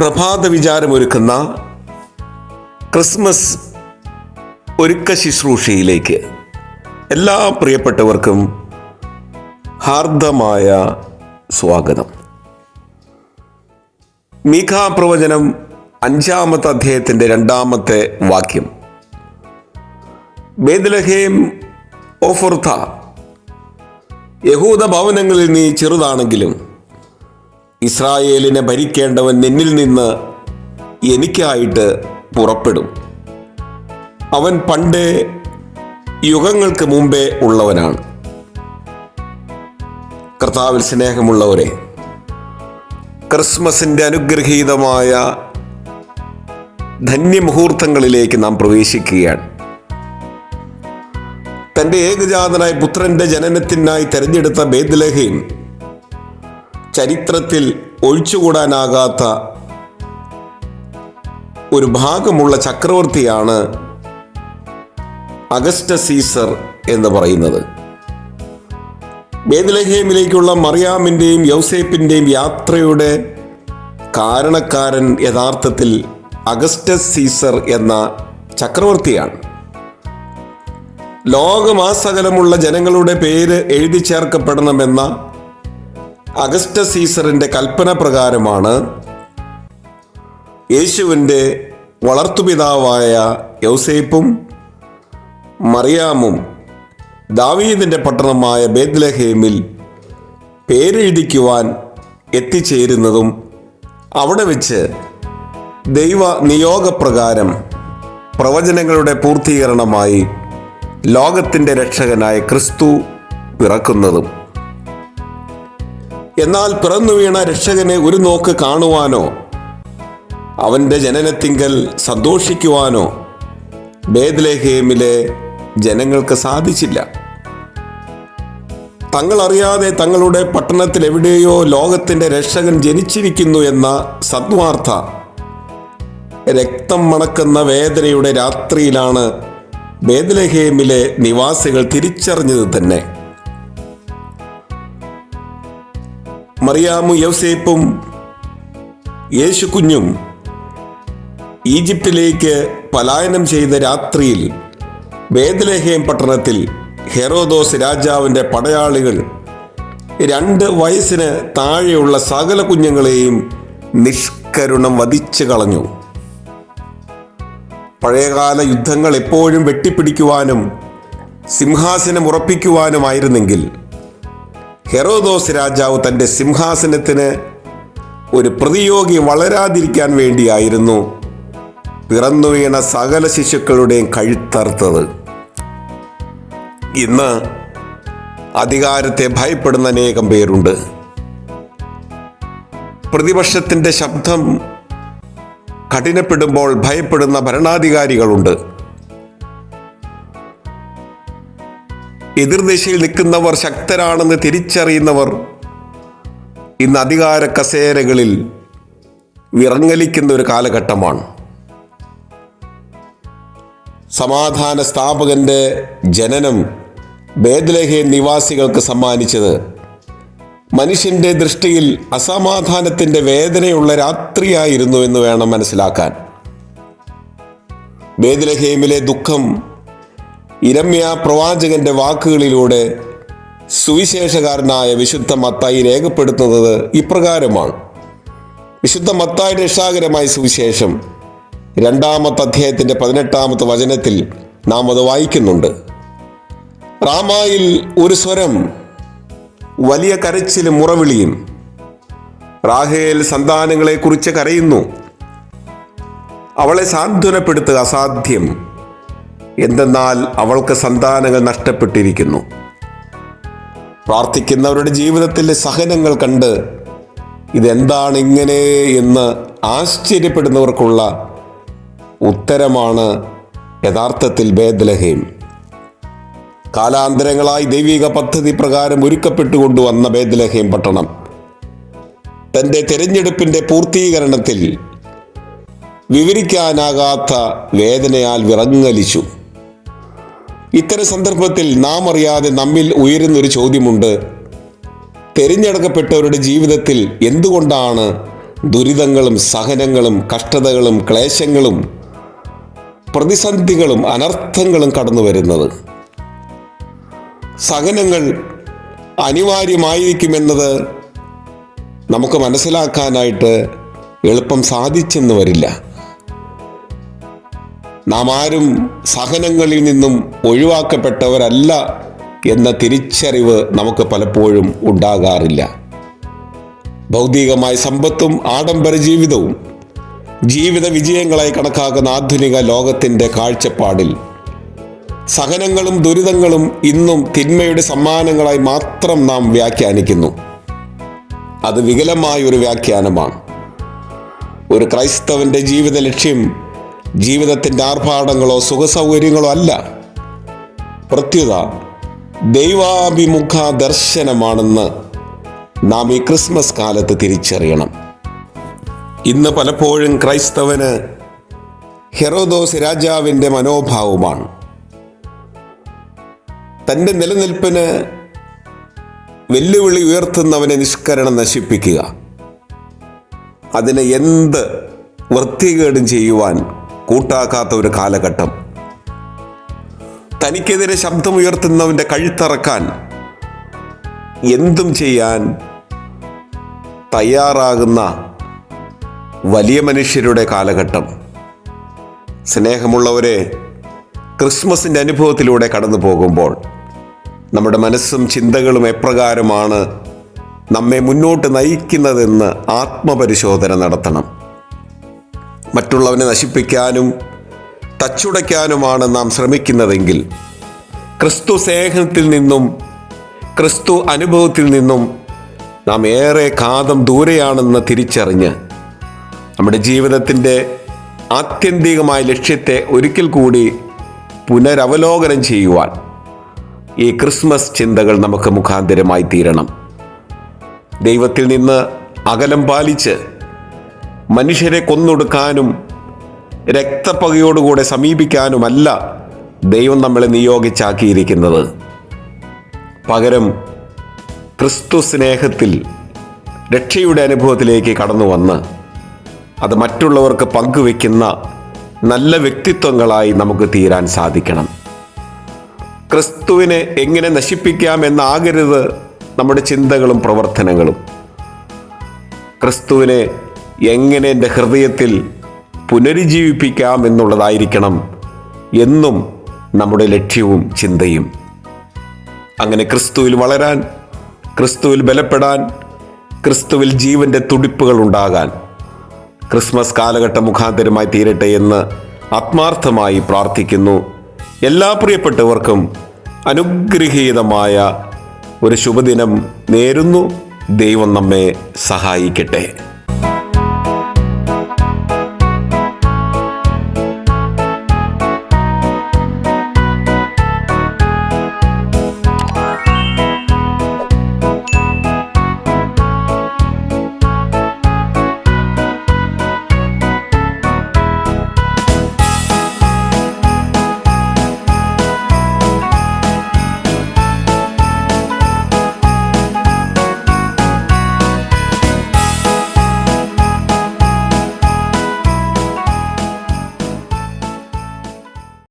പ്രഭാത വിചാരമൊരുക്കുന്ന ക്രിസ്മസ് ഒരുക്ക ശുശ്രൂഷയിലേക്ക് എല്ലാ പ്രിയപ്പെട്ടവർക്കും ഹാർദമായ സ്വാഗതം. മീഖാ പ്രവചനം അഞ്ചാമത്തെ അധ്യായത്തിന്റെ രണ്ടാമത്തെ വാക്യം. ബേദലഹേം ഓഫർത്ത യഹൂദ ഭവനങ്ങളിൽ നീ ചെറുതാണെങ്കിലും ഇസ്രായേലിനെ ഭരിക്കേണ്ടവൻ നിന്നിൽ നിന്ന് എനിക്കായിട്ട് പുറപ്പെടും. അവൻ പണ്ടേ യുഗങ്ങൾക്ക് മുമ്പേ ഉള്ളവനാണ്. കർത്താവിൽ സ്നേഹമുള്ളവരെ ക്രിസ്മസിന്റെ അനുഗ്രഹീതമായ ധന്യമുഹൂർത്തങ്ങളിലേക്ക് നാം പ്രവേശിക്കുകയാണ്. തന്റെ ഏകജാതനായ പുത്രന്റെ ജനനത്തിനായി തെരഞ്ഞെടുത്ത ബേദ്ലഹീം ചരിത്രത്തിൽ ഒഴിച്ചുകൂടാനാകാത്ത ഒരു ഭാഗമുള്ള ചക്രവർത്തിയാണ് അഗസ്റ്റ സീസർ എന്ന് പറയുന്നത്. ബേദ്ലഹേമിലേക്കുള്ള മറിയാമിന്റെയും യൗസേപ്പിന്റെയും യാത്രയുടെ കാരണക്കാരൻ യഥാർത്ഥത്തിൽ അഗസ്റ്റസ് സീസർ എന്ന ചക്രവർത്തിയാണ്. ലോകമാസകലമുള്ള ജനങ്ങളുടെ പേര് എഴുതി ചേർക്കപ്പെടണമെന്ന അഗസ്റ്റ സീസറിന്റെ കൽപ്പന പ്രകാരമാണ് യേശുവിന്റെ വളർത്തുപിതാവായ യൗസേപ്പും മറിയാമും ദാവീദിന്റെ പട്ടണമായ ബേദ്ലഹേമിൽ പേരെഴുതിക്കുവാൻ എത്തിച്ചേരുന്നതും അവിടെ വെച്ച് ദൈവ നിയോഗപ്രകാരം പ്രവചനങ്ങളുടെ പൂർത്തീകരണമായി ലോകത്തിന്റെ രക്ഷകനായ ക്രിസ്തു പിറക്കുന്നതും. എന്നാൽ പിറന്നു വീണ രക്ഷകനെ ഒരു നോക്ക് കാണുവാനോ? അവന്റെ ജനനത്തിങ്കൽ സന്തോഷിക്കുവാനോ? ബേദ്ലേഹേമിലെ ജനങ്ങൾക്ക് സാധിച്ചില്ല. തങ്ങളറിയാതെ തങ്ങളുടെ പട്ടണത്തിൽ എവിടെയോ ലോകത്തിന്റെ രക്ഷകൻ ജനിച്ചിരിക്കുന്നു എന്ന സദ്വാർത്ത രക്തം മണക്കുന്ന വേദനയുടെ രാത്രിയിലാണ് ബേദ്ലഹേമിലെ നിവാസികൾ തിരിച്ചറിഞ്ഞത് തന്നെ. മറിയാമു യൗസേപ്പും യേശു കുഞ്ഞും ഈജിപ്തിലേക്ക് പലായനം ചെയ്ത രാത്രിയിൽ ബേദ്ലഹേം പട്ടണത്തിൽ ഹെറോദോസ് രാജാവിന്റെ പടയാളികൾ രണ്ട് വയസ്സിന് താഴെയുള്ള സകല കുഞ്ഞുങ്ങളെയും നിഷ്കരുണം വധിച്ചു കളഞ്ഞു. പഴയകാല യുദ്ധങ്ങൾ എപ്പോഴും വെട്ടിപ്പിടിക്കുവാനും സിംഹാസനം ഉറപ്പിക്കുവാനുമായിരുന്നെങ്കിൽ ഹെറോദോസ് രാജാവ് തന്റെ സിംഹാസനത്തിന് ഒരു പ്രതിയോഗി വളരാതിരിക്കാൻ വേണ്ടിയായിരുന്നു പിറന്നു വീണ സകല ശിശുക്കളുടെയും കഴുത്തറുത്തത് ഇന്ന് അധികാരത്തെ ഭയപ്പെടുന്ന അനേകം പേരുണ്ട്. പ്രതിപക്ഷത്തിന്റെ ശബ്ദം കഠിനപ്പെടുമ്പോൾ ഭയപ്പെടുന്ന ഭരണാധികാരികളുണ്ട്. എതിർദിശയിൽ നിൽക്കുന്നവർ ശക്തരാണെന്ന് തിരിച്ചറിയുന്നവർ ഇന്ന് അധികാര കസേരകളിൽ വിറങ്ങലിക്കുന്ന ഒരു കാലഘട്ടമാണ്. സമാധാന സ്ഥാപകന്റെ ജനനം ബേദ്ലഹേം നിവാസികൾക്ക് സമ്മാനിച്ചത് മനുഷ്യന്റെ ദൃഷ്ടിയിൽ അസമാധാനത്തിന്റെ വേദനയുള്ള രാത്രിയായിരുന്നു എന്ന് വേണം മനസ്സിലാക്കാൻ. ബേദ്ലഹേമിലെ ദുഃഖം ഇരമ്യ പ്രവാചകന്റെ വാക്കുകളിലൂടെ സുവിശേഷകാരനായ വിശുദ്ധ മത്തായി രേഖപ്പെടുത്തുന്നത് ഇപ്രകാരമാണ്. വിശുദ്ധ മത്തായി രക്ഷാകരമായ സുവിശേഷം രണ്ടാമത്തെ അധ്യായത്തിന്റെ പതിനെട്ടാമത്തെ വചനത്തിൽ നാം അത് വായിക്കുന്നുണ്ട്. റാമായിൽ ഒരു സ്വരം വലിയ കരച്ചിലും മുറവിളിയും റാഹേൽ സന്താനങ്ങളെ കുറിച്ച് കരയുന്നു. അവളെ സാന്ത്വനപ്പെടുത്തുക അസാധ്യം. എന്തെന്നാൽ അവൾക്ക് സന്താനങ്ങൾ നഷ്ടപ്പെട്ടിരിക്കുന്നു. പ്രാർത്ഥിക്കുന്നവരുടെ ജീവിതത്തിലെ സഹനങ്ങൾ കണ്ട് ഇതെന്താണ് ഇങ്ങനെ എന്ന് ആശ്ചര്യപ്പെടുന്നവർക്കുള്ള ഉത്തരമാണ് യഥാർത്ഥത്തിൽ ബേദ്ലഹേം കാലാന്തരങ്ങളായി ദൈവിക പദ്ധതി പ്രകാരം ഒരുക്കപ്പെട്ടുകൊണ്ടുവന്ന ബേദ്ലഹേം പട്ടണം. തന്റെ തിരഞ്ഞെടുപ്പിന്റെ പൂർത്തീകരണത്തിൽ വിവരിക്കാനാകാത്ത വേദനയാൽ വിറങ്ങലിച്ചു. ഇത്തരം സന്ദർഭത്തിൽ നാം അറിയാതെ നമ്മിൽ ഉയരുന്നൊരു ചോദ്യമുണ്ട്. തെരഞ്ഞെടുക്കപ്പെട്ടവരുടെ ജീവിതത്തിൽ എന്തുകൊണ്ടാണ് ദുരിതങ്ങളും സഹനങ്ങളും കഷ്ടതകളും ക്ലേശങ്ങളും പ്രതിസന്ധികളും അനർത്ഥങ്ങളും കടന്നു വരുന്നത്? സഹനങ്ങൾ അനിവാര്യമായിരിക്കുമെന്നത് നമുക്ക് മനസ്സിലാക്കാനായിട്ട് എളുപ്പം സാധിച്ചെന്ന് വരില്ല. നാം ആരും സഹനങ്ങളിൽ നിന്നും ഒഴിവാക്കപ്പെട്ടവരല്ല എന്ന തിരിച്ചറിവ് നമുക്ക് പലപ്പോഴും ഉണ്ടാകാറില്ല. ഭൗതികമായ സമ്പത്തും ആഡംബര ജീവിതവും ജീവിത വിജയങ്ങളായി കണക്കാക്കുന്ന ആധുനിക ലോകത്തിന്റെ കാഴ്ചപ്പാടിൽ സഹനങ്ങളും ദുരിതങ്ങളും ഇന്നും തിന്മയുടെ സമ്മാനങ്ങളായി മാത്രം നാം വ്യാഖ്യാനിക്കുന്നു. അത് വികലമായ ഒരു വ്യാഖ്യാനമാണ്. ഒരു ക്രൈസ്തവന്റെ ജീവിത ലക്ഷ്യം ജീവിതത്തിന്റെ ആർഭാടങ്ങളോ സുഖസൗകര്യങ്ങളോ അല്ല. പ്രത്യുത ദൈവാഭിമുഖ ദർശനമാണെന്ന് നാം ഈ ക്രിസ്മസ് കാലത്ത് തിരിച്ചറിയണം. ഇന്ന് പലപ്പോഴും ക്രൈസ്തവന് ഹെറോദോസ് രാജാവിന്റെ മനോഭാവമാണ്. തന്റെ നിലനിൽപ്പിന് വെല്ലുവിളി ഉയർത്തുന്നവനെ നിഷ്കരണം നശിപ്പിക്കുക. അതിന് എന്ത് വൃത്തികേടും ചെയ്യുവാൻ കൂട്ടാക്കാത്ത ഒരു കാലഘട്ടം. തനിക്കെതിരെ ശബ്ദമുയർത്തുന്നവന്റെ കഴുത്തറക്കാൻ എന്തും ചെയ്യാൻ തയ്യാറാകുന്ന വലിയ മനുഷ്യരുടെ കാലഘട്ടം. സ്നേഹമുള്ളവരെ ക്രിസ്മസിന്റെ അനുഭവത്തിലൂടെ കടന്നു പോകുമ്പോൾ നമ്മുടെ മനസ്സും ചിന്തകളും എപ്രകാരമാണ് നമ്മെ മുന്നോട്ട് നയിക്കുന്നതെന്ന് ആത്മപരിശോധന നടത്തണം. മറ്റുള്ളവനെ നശിപ്പിക്കാനും തച്ചുടയ്ക്കാനുമാണ് നാം ശ്രമിക്കുന്നതെങ്കിൽ ക്രിസ്തു സ്നേഹത്തിൽ നിന്നും ക്രിസ്തു അനുഭവത്തിൽ നിന്നും നാം ഏറെ കാതം ദൂരെയാണെന്ന് തിരിച്ചറിഞ്ഞ് നമ്മുടെ ജീവിതത്തിന്റെ ആത്യന്തികമായ ലക്ഷ്യത്തെ ഒരിക്കൽ കൂടി പുനരവലോകനം ചെയ്യുവാൻ ഈ ക്രിസ്മസ് ചിന്തകൾ നമുക്ക് മുഖാന്തരമായി തീരണം. ദൈവത്തിൽ നിന്ന് അകലം പാലിച്ച് മനുഷ്യരെ കൊന്നൊടുക്കാനും രക്തപ്പകയോടുകൂടെ സമീപിക്കാനുമല്ല ദൈവം നമ്മളെ നിയോഗിച്ചാക്കിയിരിക്കുന്നത്. പകരം ക്രിസ്തു സ്നേഹത്തിൽ രക്ഷയുടെ അനുഭവത്തിലേക്ക് കടന്നു വന്ന് അത് മറ്റുള്ളവർക്ക് പങ്കുവെക്കുന്ന നല്ല വ്യക്തിത്വങ്ങളായി നമുക്ക് തീരാൻ സാധിക്കണം. ക്രിസ്തുവിനെ എങ്ങനെ നശിപ്പിക്കാം എന്നാകരുത് നമ്മുടെ ചിന്തകളും പ്രവർത്തനങ്ങളും. ക്രിസ്തുവിനെ എങ്ങനെ എന്റെ ഹൃദയത്തിൽ പുനരുജ്ജീവിപ്പിക്കാം എന്നുള്ളതായിരിക്കണം എന്നും നമ്മുടെ ലക്ഷ്യവും ചിന്തയും. അങ്ങനെ ക്രിസ്തുവിൽ വളരാൻ ക്രിസ്തുവിൽ ബലപ്പെടാൻ ക്രിസ്തുവിൽ ജീവന്റെ തുടിപ്പുകൾ ഉണ്ടാകാൻ ക്രിസ്മസ് കാലഘട്ടം മുഖാന്തരമായി തീരട്ടെ എന്ന് ആത്മാർത്ഥമായി പ്രാർത്ഥിക്കുന്നു. എല്ലാ പ്രിയപ്പെട്ടവർക്കും അനുഗ്രഹീതമായ ഒരു ശുഭദിനം നേരുന്നു. ദൈവം നമ്മെ സഹായിക്കട്ടെ.